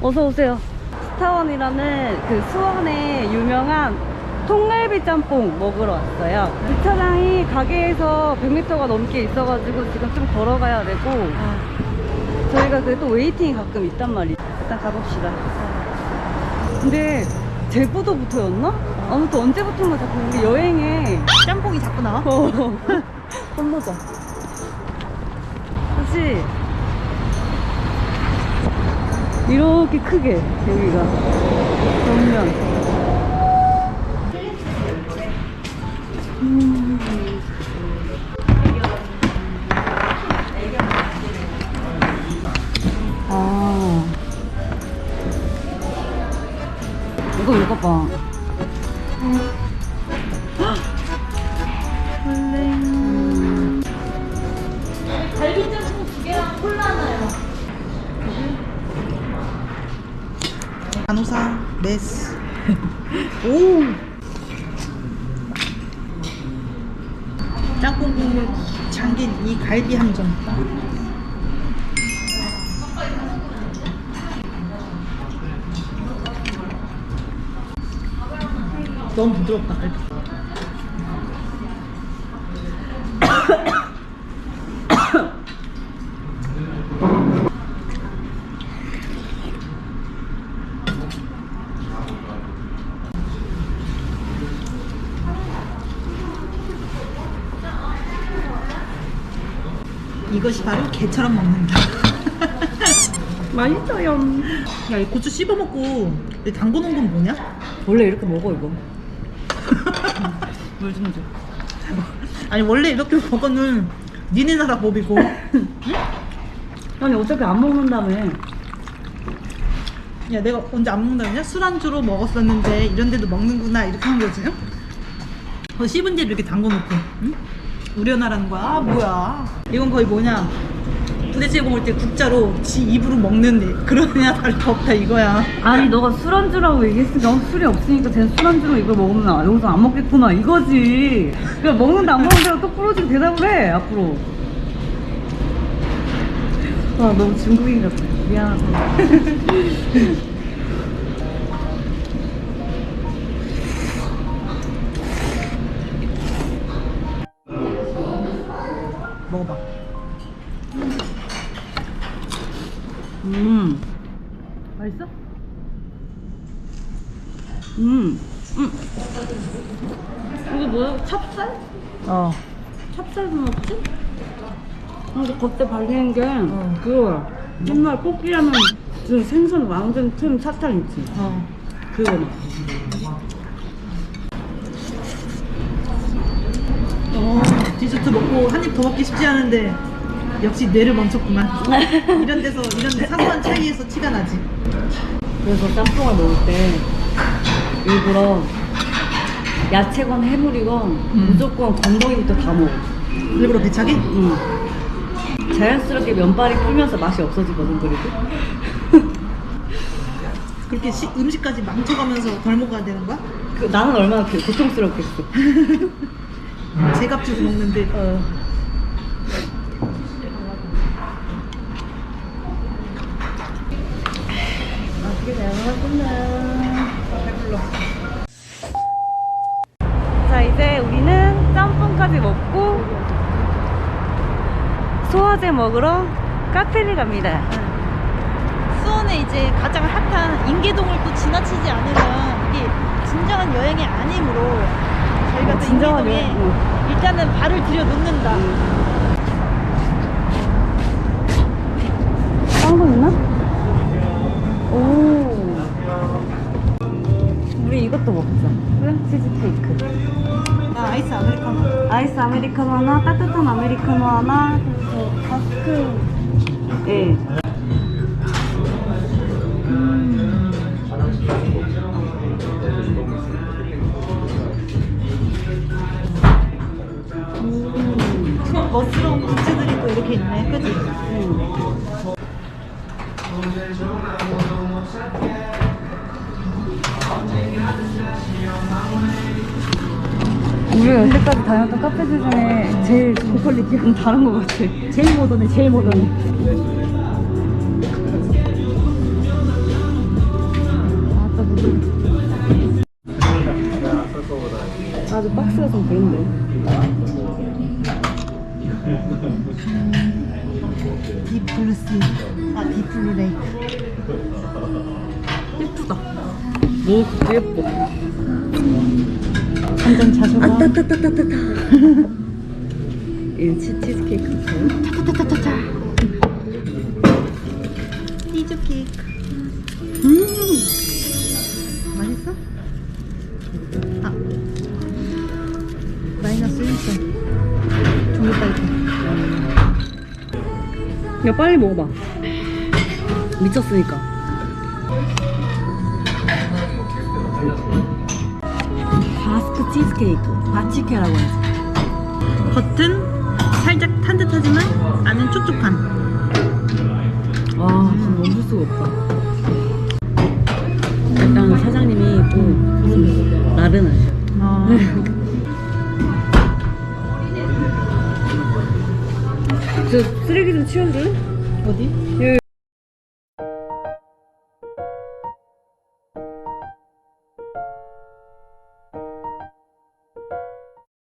어서 오세요. 스타원이라는 그 수원의 유명한 통갈비 짬뽕 먹으러 왔어요. 주차장이 가게에서 100m가 넘게 있어가지고 지금 좀 걸어가야 되고 저희가 그래도 웨이팅이 가끔 있단 말이죠. 일단 가봅시다. 근데 제부도부터였나? 아무튼 언제부턴가 자꾸 우리 여행에 짬뽕이 자꾸 나와? 어. 혼나자. 그치? 이렇게 크게, 여기가. 정면. 음. 아. 이거 이거 봐. 설 간호사 메스. 오! 짬뽕 국물 잠긴 이 갈비 한점. 너무 부드럽다 갈비 이것이 바로 개처럼 먹는다 맛있어요. 야 이 고추 씹어 먹고 담궈 놓은 건 뭐냐? 원래 이렇게 먹어, 이거. 물좀 줘. 아니 원래 이렇게 먹어는 니네 나라 법이고 아니, 어차피 안 먹는다며. 야 내가 언제 안 먹는다냐? 술안주로 먹었었는데 이런 데도 먹는구나 이렇게 한 거지 어, 씹은 뒤에 이렇게 담궈 놓고 응? 우려나라는 거야 아 뭐야 이건 거의 뭐냐 부대찌개 먹을 때 국자로 지 입으로 먹는 그러냐 다를거 없다 이거야 아니, 너가 술안주라고 얘기했으니까 어, 술이 없으니까 쟤는 술안주로 이걸 먹으면 아, 여기서 안 먹겠구나, 이거지. 그냥 먹는다, 안 먹는다고 똑부러지게 대답을 해, 앞으로. 와, 너무 중국인 같아. 미안하다. 음. 음. 이거 뭐야? 찹쌀? 어 찹쌀도 넣었지? 근데 겉에 발리는 게 어. 그거야. 옛날 뽑기라면 그 생선 왕전 틈 사탕 있지? 어. 그거 넣어. 어, 디저트 먹고 한 입 더 먹기 쉽지 않은데 역시 뇌를 멈췄구만 이런 데서 이런 데 사소한 차이에서 티가 나지 그래서 짬뽕을 먹을 때 일부러 야채건 해물이건 음. 무조건 건더기부터 다 먹어. 일부러 배차게? 응. 자연스럽게 면발이 풀면서 맛이 없어지거든, 그리고. 그렇게 시- 음식까지 망쳐가면서 덜 먹어야 되는 거야? 그, 나는 얼마나 그 고통스럽겠어. 제값 주고 먹는데 어. 맛있게 잘 먹었구나. 배불러. 자, 이제 우리는 짬뽕까지 먹고 소화제 먹으러 카페를 갑니다. 수원에 이제 가장 핫한 인계동을 또 지나치지 않으면 이게 진정한 여행이 아니므로 저희가 또 인계동에 응. 일단은 발을 들여 놓는다. 딴거 있나? 오. 우리 이것도 먹자. 그래? 치즈케이크. 나 아이스 아메리카노 아이스 아메리카노 하나, 따뜻한 아메리카노 하나, 바스크. 예. 멋스러운 굿즈들이 또 이렇게 있네 그지? 네, 우리가 여태까지 다녔던 카페들 중에 제일 고퀄리티 좀 다른 것 같아. 제일 모던해, 제일 모던해. 아따 무슨. 아주 박스가 좀 그런데. 딥블루스. 아, 딥블루레이크. 예쁘다. 뭐, 예뻐. 한잔 자셔봐. 아, 따따따따따따. 이 치, 치즈케이크 같아요? 타타타타타. 치즈 케이크. 음! 맛있어? 아. 마이너스 1점. 종이 딸기. 야, 빨리 먹어봐. 미쳤으니까. 치즈케이크. 바치케라고 하지. 겉은 살짝 탄 듯하지만 안은 촉촉한. 와, 진짜 멈출 수가 없다. 일단 사장님이 또 나른하셔. 어. 저 쓰레기 좀 치워줄래? 어디? 여기